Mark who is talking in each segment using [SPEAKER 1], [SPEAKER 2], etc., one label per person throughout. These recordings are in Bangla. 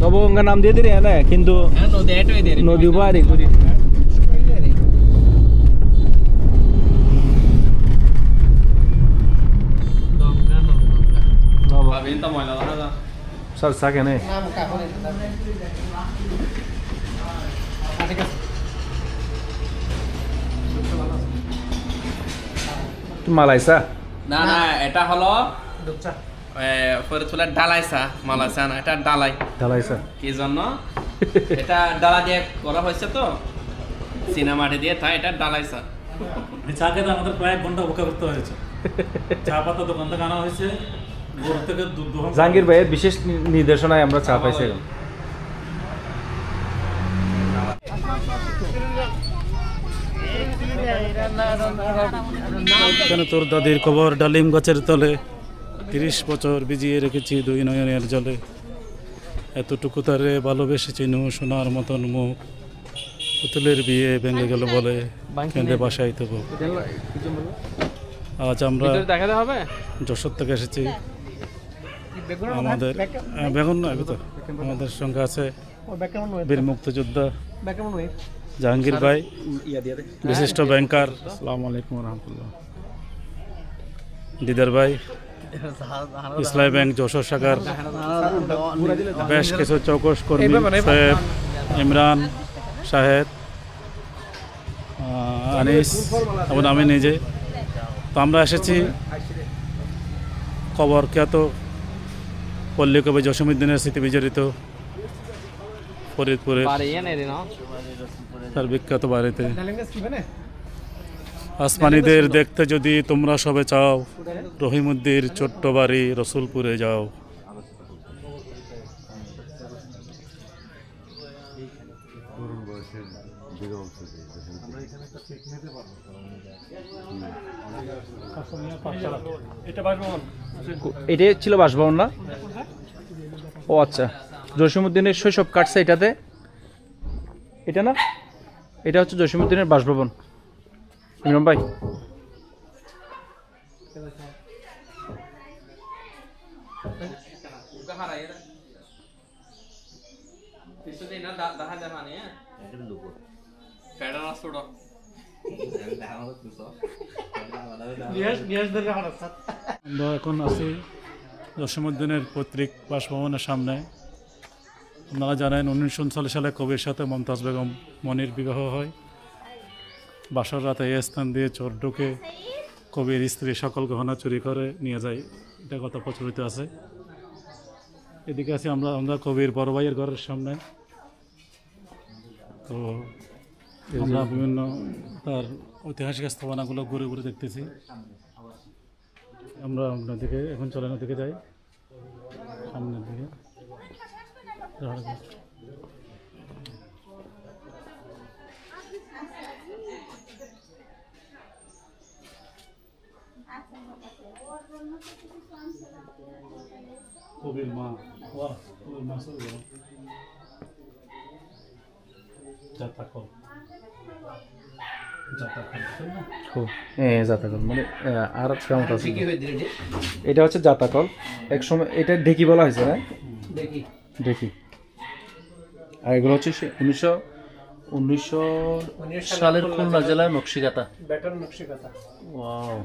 [SPEAKER 1] নবগঙ্গা নাম দিয়ে দিলে না কিন্তু
[SPEAKER 2] No deh itu deh.
[SPEAKER 1] নদী পারি করি
[SPEAKER 2] Tapi entah mau lah lah.
[SPEAKER 1] Sir থাকে নে মালাইসা
[SPEAKER 2] না না এটা হলো ফরিদপুরের ডালাইসা মালাইসা না এটা ডালাই।
[SPEAKER 1] ঢালাইসা
[SPEAKER 2] কি জন্য? এটা ডালা দিয়ে করা হয়েছে তো সিনেমাটি দিয়ে তাই এটা ডালাইসা
[SPEAKER 3] চা। খেতে আমাদের কয়েক ঘণ্টা অপেক্ষা করতে হয়েছে। চা পাতা দোকান থেকে আনা হয়েছে গরু থেকে দুধ দোহন
[SPEAKER 1] জাহাঙ্গীর ভাইয়ের বিশেষ নির্দেশনায় আমরা চা পাইছি।
[SPEAKER 3] তোর দাদির খবর ডালিম গাছের তলে। তিরিশ বছর ভিজিয়ে রেখেছি দুই নয়নের জলে। এতটুকু তারে ভালোবেসে চিনু সোনার মতন মুখ পুতুলের বিয়ে ভেঙে গেল বলে কেঁদে বাসায় তবু আজ আমরা যশোর থেকে এসেছি। আমাদের হ্যাঁ, বেগুন না এগুলো তো আমাদের সঙ্গে আছে বীর মুক্তিযোদ্ধা জাহাঙ্গীর ভাই বিশিষ্ট ব্যাংকার। সালাম আলাইকুম রহমতুল্লাহ। দিদার ভাই ইসলামী ব্যাংক যশোর শাখার বেশ কিছু চৌকস কর্মী সাহেব ইমরান শাহেদ আহ, আনিস এবং আমি নিজে। তো আমরা এসেছি খবর খ্যাত পল্লী কবি জসীমুদ্দিনের স্মৃতি বিজড়িত
[SPEAKER 2] নেই না
[SPEAKER 3] তার বিখ্যাত বাড়িতে। আসমানিদের দেখতে যদি তোমরা সবে চাও রহিমুদ্দির ছোট্ট বাড়ি রসুলপুরে যাও।
[SPEAKER 1] এটাই ছিল বাসভবন না? ও আচ্ছা। জসীমউদ্দিনের শৈশব কাটছে এটাতে? এটা না? এটা হচ্ছে জসীমউদ্দিনের বাসভবন। ইমরান ভাই.
[SPEAKER 3] আমরা এখন আছি জসীমুদ্দিনের পৈতৃক বাসভবনের সামনে। আপনারা জানেন উনিশশো উনচল্লিশ সালে কবির সাথে মমতাজ বেগম মনির বিবাহ হয়। বাসর রাতে এই স্থান দিয়ে চোর ঢুকে কবির স্ত্রী সকল গহনা চুরি করে নিয়ে যায়। এটা কথা প্রচলিত আছে। এদিকে আছি আমরা আমরা কবির বড় ভাইয়ের ঘরের সামনে। তো আমরা বিভিন্ন তার ঐতিহাসিক স্থাপনাগুলো ঘুরে ঘুরে দেখতেছি। আমরা নদীকে এখন চলে নদীকে যাই। সামনের দিকে। কবির মা। বাহ কবির মা
[SPEAKER 1] মানে আর আছে? এটা হচ্ছে জাতাকল এক সময় এটা ঢেকি বলা হয়েছে না? ঢেকি। আর এগুলো হচ্ছে উনিশশো উনিশশো সালের খুলনা জেলার নকশিকাতা। ওয়াও।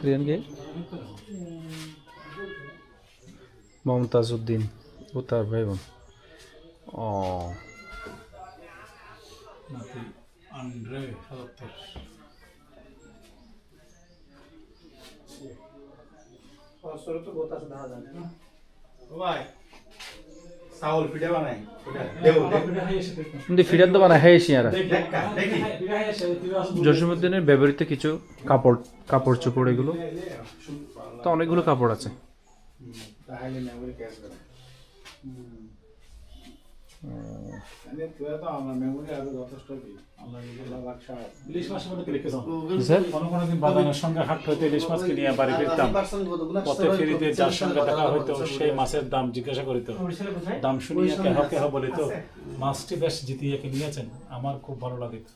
[SPEAKER 1] স্ক্রিন কে মমতাজ উদ্দিন ও তার ভাই বোন। ও।
[SPEAKER 4] চাউল পিঠা বানাই।
[SPEAKER 1] কিন্তু তো হ্যাঁ জসীমুদ্দিনের ব্যবহৃত কিছু কাপড় কাপড় চোপড় এগুলো। তো অনেকগুলো কাপড় আছে।
[SPEAKER 3] যার সঙ্গে দেখা হইতো সেই মাছের দাম জিজ্ঞাসা করিত। দাম শুনিয়া কেহ কেহ বলিত মাছটি বেশ জিতিয়ে কি নিয়েছেন? আমার খুব ভালো লাগিত।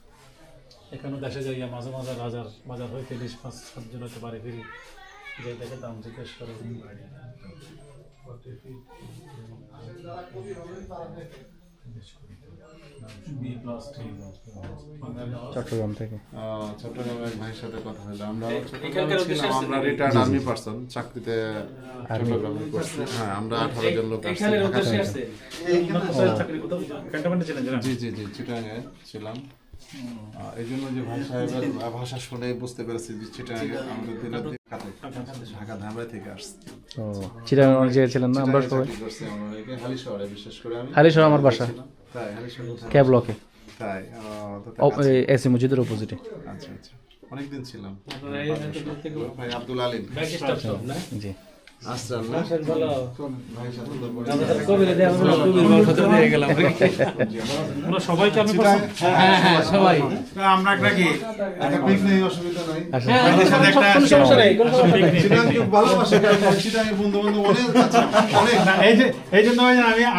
[SPEAKER 3] এখানে দেশে যাইয়া মাঝে মাঝে রাজার বাজার হইতে ইলিশ মাছ সবজন হইতে বাড়ি ফিরি। যে দেখে দাম জিজ্ঞেস করে।
[SPEAKER 1] চট্টগ্রাম থেকে।
[SPEAKER 5] আহ, এক ভাইয়ের সাথে কথা হলো। আমরা ছিলাম আমরা? রিটায়ার্ড আর্মি পার্সন চাকরিতে চট্টগ্রামে করছি হ্যাঁ আমরা আঠারো জন লোক জি জি জি চিটাঙে ছিলাম। এই জন্য যে ভাই সাহেবের ভাষা শুনে বুঝতে পেরেছি যে চিটাঙে আমাদের দিনের দিন ঢাকা ধামরাই থেকে আসছি।
[SPEAKER 1] ও চিরাং অনেক জায়গায় ছিলেন না আমরা সবাই?
[SPEAKER 5] বিশেষ করে আমি
[SPEAKER 1] হালিশহর আমার বাসা? কে ব্লকে এসি মসজিদের অপোজিটে
[SPEAKER 5] আচ্ছা আচ্ছা। অনেকদিন ছিলাম। ভাই আব্দুল আলিম
[SPEAKER 2] না?
[SPEAKER 1] জি।
[SPEAKER 3] আমি
[SPEAKER 2] হ্যাঁ হ্যাঁ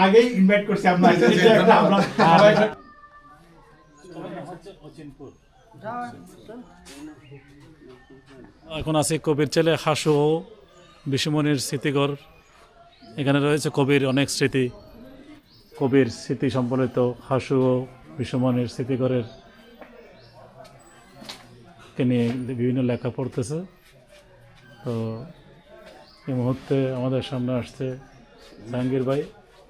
[SPEAKER 4] আগেই ইনভাইট করছি আপনার সবাই
[SPEAKER 3] এখন আছে কবির ছেলে হাসু। বিশ্বমণির স্মৃতিঘর। এখানে রয়েছে কবির অনেক স্মৃতি। কবির স্মৃতি সম্বলিত হাসু ও বিশ্বমণির স্মৃতিঘরের কে নিয়ে বিভিন্ন লেখা পড়তেছে। তো এই মুহূর্তে আমাদের সামনে আসছে জাহাঙ্গীর ভাই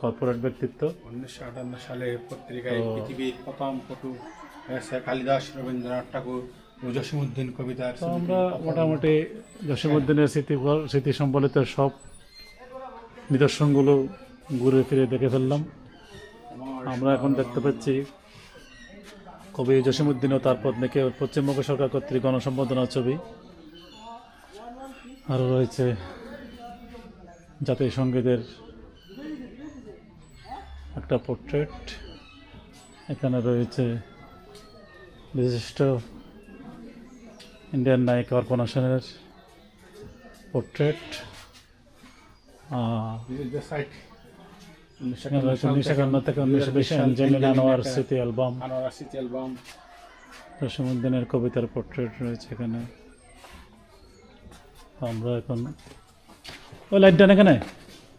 [SPEAKER 3] কর্পোরেট ব্যক্তিত্ব।
[SPEAKER 4] উনিশশো আটান্ন সালে পত্রিকায় পৃথিবীর প্রথম ফটো কালিদাস রবীন্দ্রনাথ ঠাকুর। জসীমউদ্দিন কবিতার
[SPEAKER 3] তো আমরা মোটামুটি জসীমউদ্দিনের স্মৃতি স্মৃতি সম্বলিত সব নিদর্শনগুলো ঘুরে ফিরে দেখে ফেললাম। আমরা এখন দেখতে পাচ্ছি কবি জসীমউদ্দিন ও তার পত্নীকে পশ্চিমবঙ্গ সরকার কর্তৃক গণসম্বর্ধনার ছবি। আরও রয়েছে জাতীয় সঙ্গীতের একটা পোর্ট্রেট এখানে রয়েছে বিশিষ্ট ইন্ডিয়ান নায়িকা অর্পণা সেনের পোর্ট্রেট উনিশশো একান্ন থেকে উনিশশো বিশ আনোয়ার স্মৃতি অ্যালবাম
[SPEAKER 4] আনোয়ার সিটি অ্যালবাম
[SPEAKER 3] জসীমউদ্দিনের কবিতার পোর্ট্রেট রয়েছে এখানে আমরা এখন ও লাইট দেন এখানে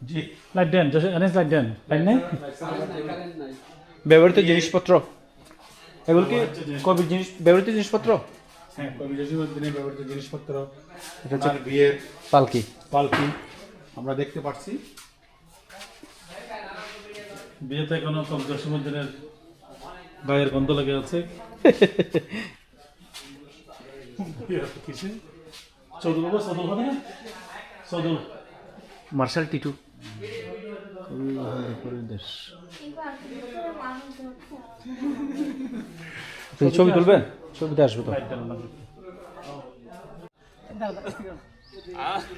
[SPEAKER 4] জি
[SPEAKER 3] লাইট দেন জসী লাইট দেন লাইট নেই
[SPEAKER 1] ব্যবহৃত জিনিসপত্র এগুলো কি কবির জিনিস ব্যবহৃত জিনিসপত্র
[SPEAKER 4] হ্যাঁ কবি ব্যবহৃত জিনিসপত্র
[SPEAKER 1] এটা হচ্ছে
[SPEAKER 4] বিয়ের
[SPEAKER 1] পালকি।
[SPEAKER 4] পালকি আমরা দেখতে পাচ্ছি
[SPEAKER 3] বিয়েতে এখনও কবি গায়ের গন্ধ লেগে আছে। বাবা হবে না? চৌদুল
[SPEAKER 1] মার্শাল টিটু। ছবি তুলবেন? ছবিতে আসব তো।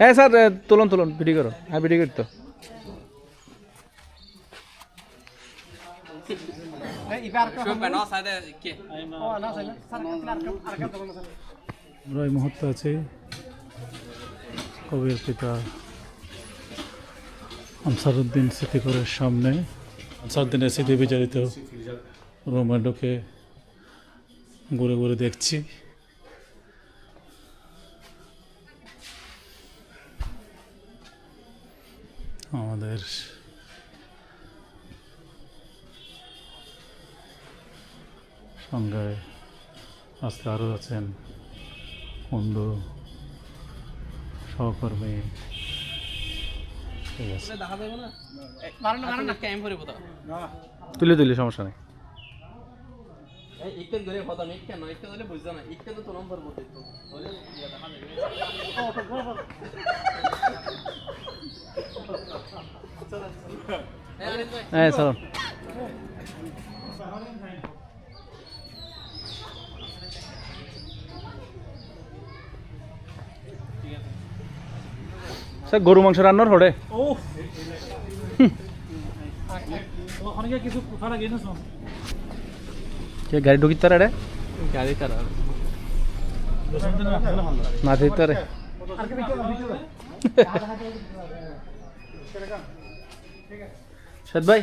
[SPEAKER 1] হ্যাঁ স্যার তুলুন তুলুন ভিডিও করো। হ্যাঁ ভিডিও
[SPEAKER 2] না সাইডে
[SPEAKER 3] আমরা এই আছি। কবির পিতা আনসারুদ্দিন স্মৃতিকরের সামনে। আনসারুদ্দিনের স্মৃতি বিচারিত রুমে ঢুকে ঘুরে ঘুরে দেখছি। আমাদের সঙ্গে আজকে আরও আছেন বন্ধু সহকর্মী।
[SPEAKER 1] তুলে তুলে সমস্যা নেই।
[SPEAKER 2] ইটকে ধরে কথা নেই কেন ইটকে ধরে বুঝছ না ইটকে তো নম্বর বলতে তো। ইয়া দেখা যাবে
[SPEAKER 1] হ্যাঁ চলো। স্যার গরু মাংস রান্নার হরে।
[SPEAKER 3] ও অনেকে কিছু
[SPEAKER 1] রে
[SPEAKER 2] গাড়ি কারা
[SPEAKER 1] না সাদ ভাই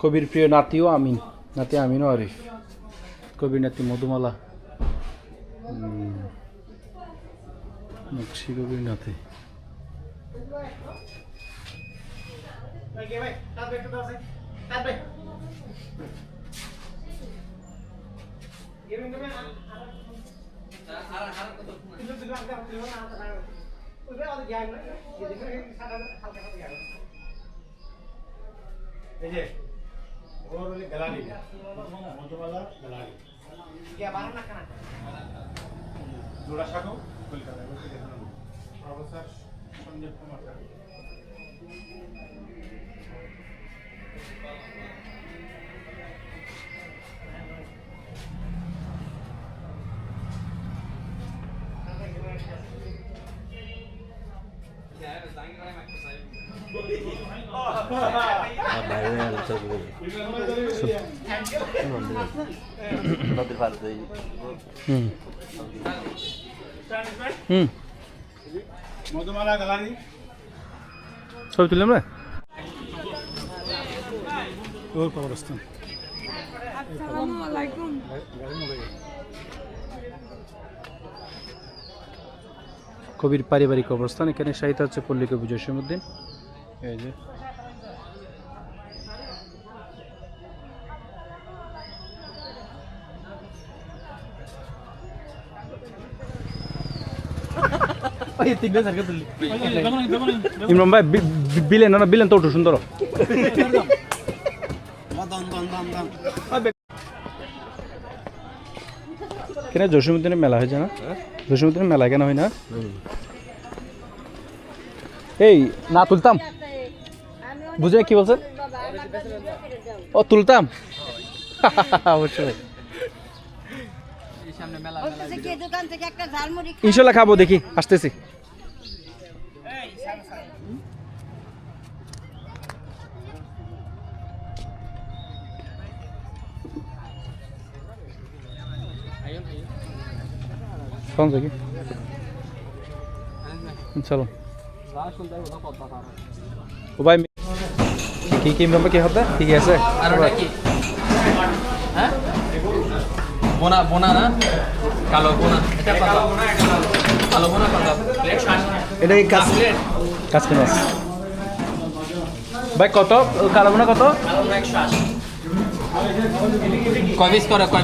[SPEAKER 1] কবির প্রিয় নাতিও আমিন নাতি আমিনও আরিফ কবির নাতি মধুমালা। নকশি কবির নাতি
[SPEAKER 4] এই যে ওর গ্যালারি মধুমালা গ্যালারি জোড়া সাগো কলকাতা প্রফেসর সঞ্জীব কুমার।
[SPEAKER 1] হুম হুম
[SPEAKER 4] মধুমালা গ্যালারি
[SPEAKER 1] ছবি তুললাম রে
[SPEAKER 3] ওর কবরস্থান
[SPEAKER 6] আসসালামু আলাইকুম
[SPEAKER 1] কবির পারিবারিক অবস্থান। এখানে সাহিত্য হচ্ছে পল্লী কবি জসীমউদ্দিন এই যে। ইমরান ভাই বিলেন না বিলেন তো সুন্দর। কেন জসীমউদ্দিনের মেলা হয়েছে না জসীমউদ্দিনের মেলা কেন হয় না? এই না তুলতাম। বুঝে কি বলছেন ও তুলতাম? অবশ্যই। ইনশাল্লাহ খাব দেখি আসতেছি। कौन सा की চলো ও ভাই কি কি মেম্বার কি হবে ঠিক আছে
[SPEAKER 2] আর ওটা কি হ্যাঁ বোনা বোনা না কালো বোনা এটা কত কালো বোনা কত প্লেট ষাট
[SPEAKER 1] এটা কি কাজ কাজ করে আছে ভাই কত কালো বোনা কত
[SPEAKER 2] কালো বোনা একশো আশি কয় পিস করে কয়